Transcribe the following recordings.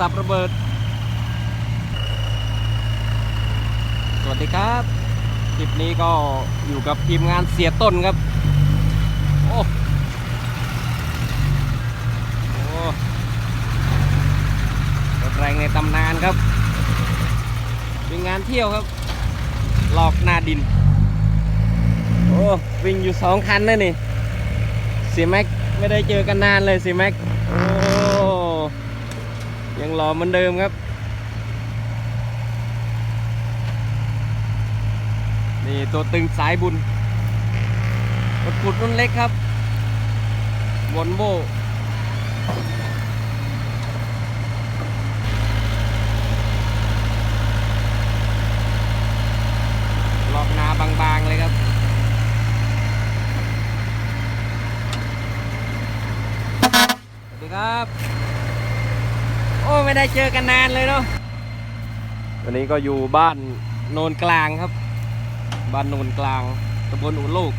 สับระเบิด สวัสดีครับ คลิปนี้ก็อยู่กับทีมงานเสียต้นครับ โอ้โอ้รถแรงในตำนานครับ เป็นงานเที่ยวครับ หลอกหนาดิน โอ้ วิ่งอยู่สองคันนะนี่เสียแม็กไม่ได้เจอกันนานเลยเสียแม็ก ยังหล่อเหมือนเดิมครับ นี่ตัวตึงสายบุญรถขุดรุ่นเล็กครับวอนโบลอกนาบางๆเลยครับสวัสดีครับ อ้ไม่ได้เจอกันนานเลยเนาะวันนี้ก็อยู่บ้านโนนกลางครับ บ้านโนนกลางตำบลอุลูก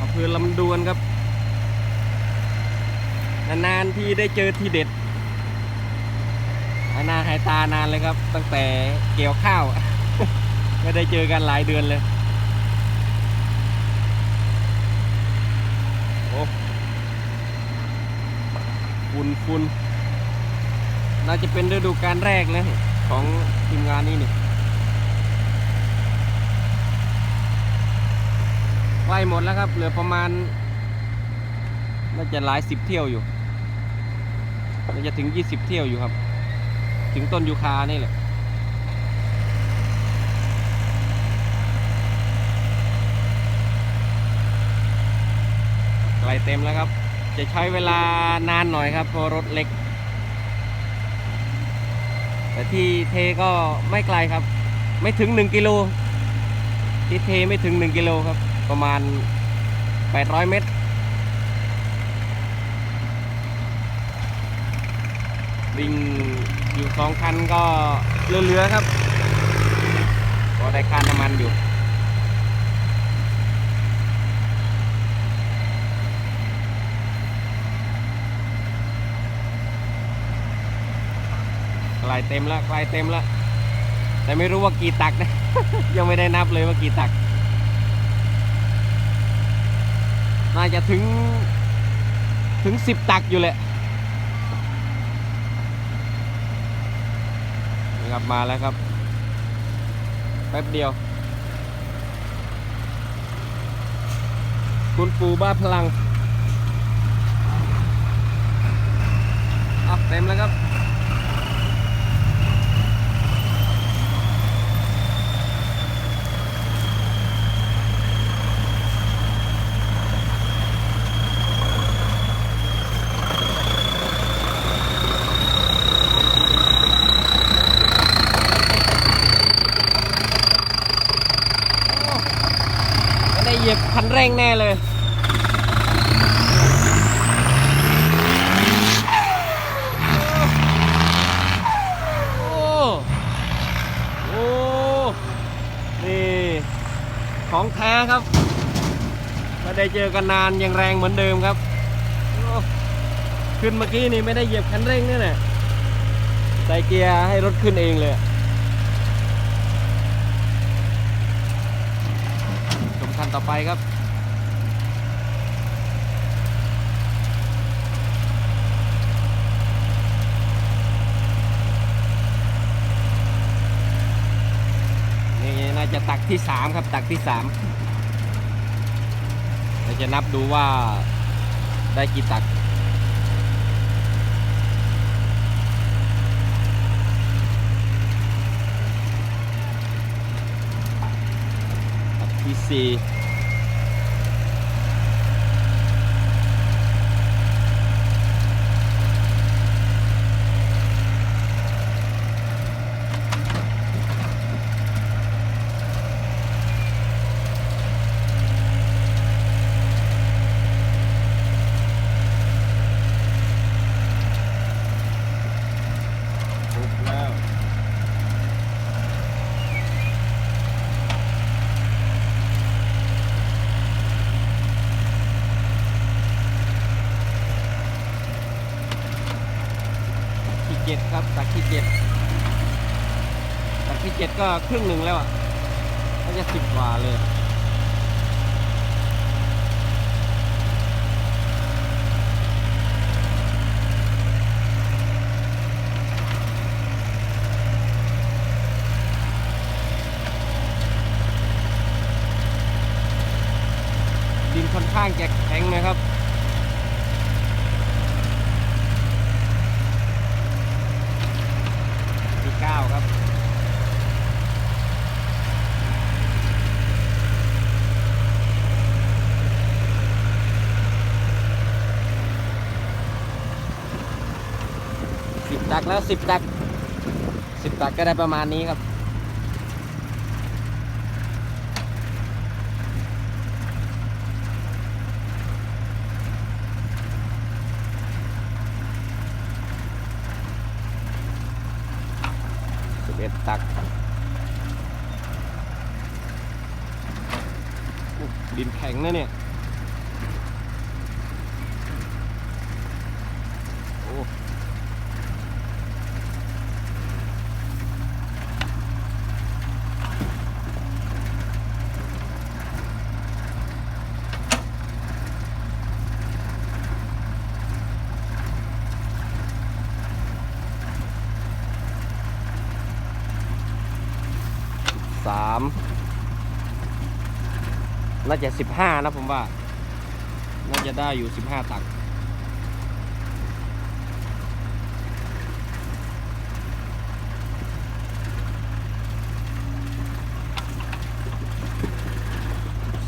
อำเภอลำดวนครับ นานๆที่ได้เจอทีเด็ดหาน้าหายตานานเลยครับ ตั้งแต่เกี่ยวข้าว ไม่ได้เจอกันหลายเดือนเลยโอ้ฝุ่นฝุ่น น่าจะเป็นฤดูการแรกเลยของทีมงานนี้นี่ใกล้หมดแล้วครับ เหลือประมาณ น่าจะหลายสิบเที่ยวอยู่ น่าจะถึงยี่สิบเที่ยวอยู่ครับ ถึงต้นยูคานี่แหละไกลเต็มแล้วครับ จะใช้เวลานานหน่อยครับเพราะรถเล็ก แต่ที่เทก็ไม่ไกลครับ ไม่ถึง 1 กิโล ที่เทไม่ถึง 1 กิโลครับ ประมาณ 800 เมตร วิ่งอยู่สองคันก็เลือๆครับ ก็ได้ค่าน้ำมันอยู่ ลายเต็มแล้วใกลายเต็มแล้ว แต่ไม่รู้ว่ากี่ตักนะ ยังไม่ได้นับเลยว่ากี่ตัก น่าจะถึงถึงสิบตักอยู่แหละนี่ครับมาแล้วครับ แป๊บเดียว คุณปูบ้าพลังอะเต็มแล้วครับ ไม่ได้เหยียบคันเร่งแน่เลย โอ้โอ้นี่ ของแท้ครับไม่ได้เจอกันนานยังแรงเหมือนเดิมครับ ขึ้นเมื่อกี้นี่ไม่ได้เหยียบคันเร่งนี่แหละใส่เกียร์ให้รถขึ้นเองเลยชมคันต่อไปครับ นี่น่าจะ ตักที่สามครับตักที่สามเราจะนับดูว่าได้กี่ตักตักที่สี่ จ็ดครับตักที่เจ็ดตักที่เจ็ดก็ครึ่งหนึ่งแล้วอะก็จะสิบกว่าเลยดินค่อนข้างจะแข็งนะครับ ที่เก้าครับ สิบตักแล้วสิบตักสิบตักก็ได้ประมาณนี้ครับ สิบเอ็ดตัก ดินแข็งนะเนี่ย โอ้ สามน่าจะสิบห้านะผมว่า น่าจะได้อยู่สิบห้าตัก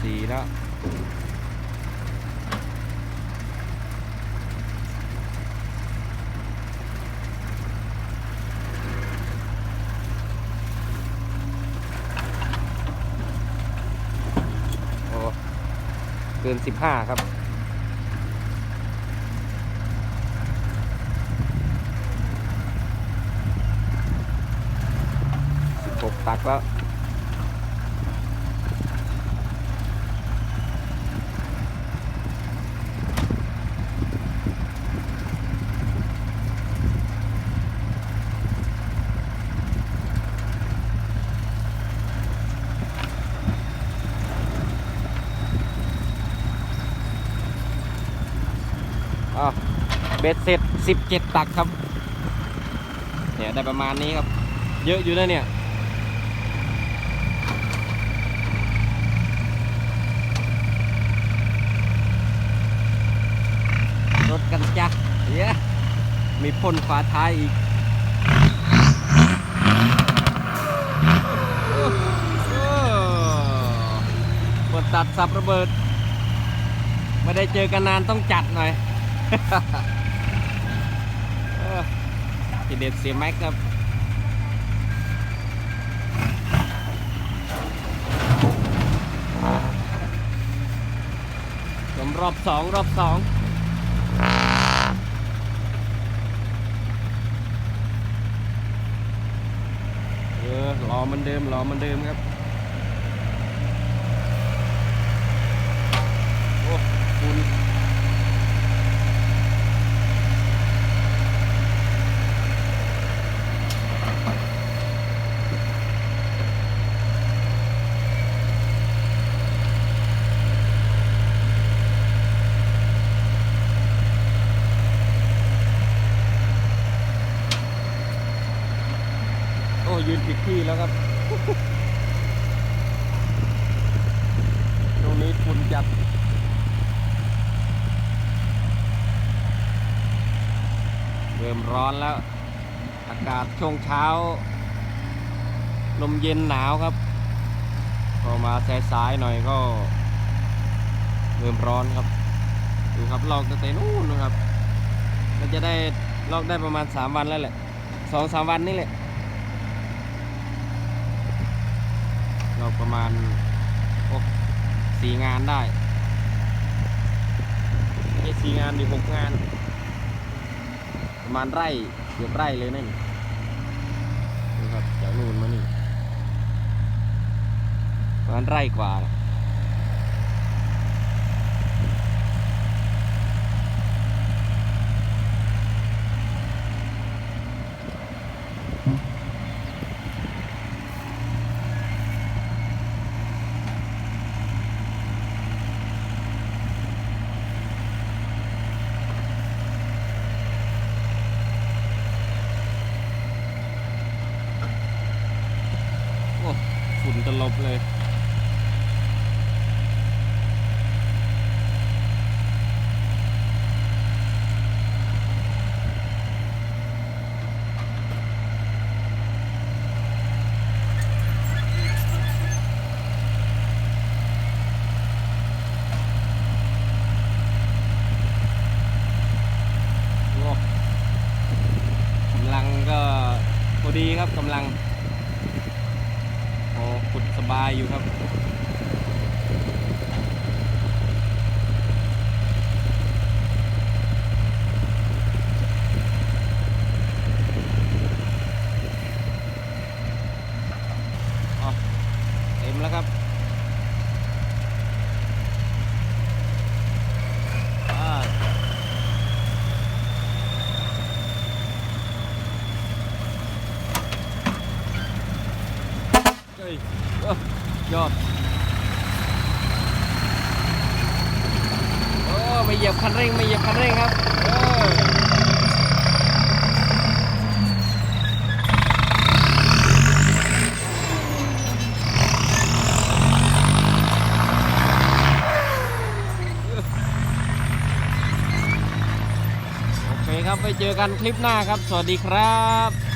สี่แล้ว นสิบห้าครับ สิบหกตักแล้ว อะเบ็ดเสร็จสิบเจ็ดตักครับ เนี่ยได้ประมาณนี้ครับ เยอะอยู่นะเนี่ย รถกันจ้ะเย้มีพ่นฝาท้ายอีกบนตัดสับระเบิด ไม่ได้เจอกันนานต้องจัดหน่อย ทีเด็ดเสียแม็กครับผมรอบสองรอบสองเออรอเหมันเดิมรอเหมันเดิมครับ โอ้คุณ โอ้ยืนผิดที่แล้วครับ ตรงนี้ฝุ่นจัด เริ่มร้อนแล้ว อากาศช่วงเช้า ลมเย็นหนาวครับพอมาสายๆหน่อยก็ เริ่มร้อนครับ ดูครับลอกตั้งแต่นู่นนะครับมันจะได้ลอกได้ประมาณ 3 วันแล้วแหละสองสามวันนี่แหละเราประมาณสี่งานได้ไม่สี่งานดิหกงาน ประมาณไร่เกือบไร่เลยนั่นนะครับจากนู่นมานี่ประมาณไร่กว่านะ บเลย โอ้กำลังก็พอดีครับกำลัง บายอยู่ครับอ๋อเต็มแล้วครับอ่า เฮ้ยเอ้อยอดโอ้ไม่ เหยียบคันเร่งไม่เหยียบคันเร่งครับโอเคครับไปเจอกันคลิปหน้าครับ สวัสดีครับ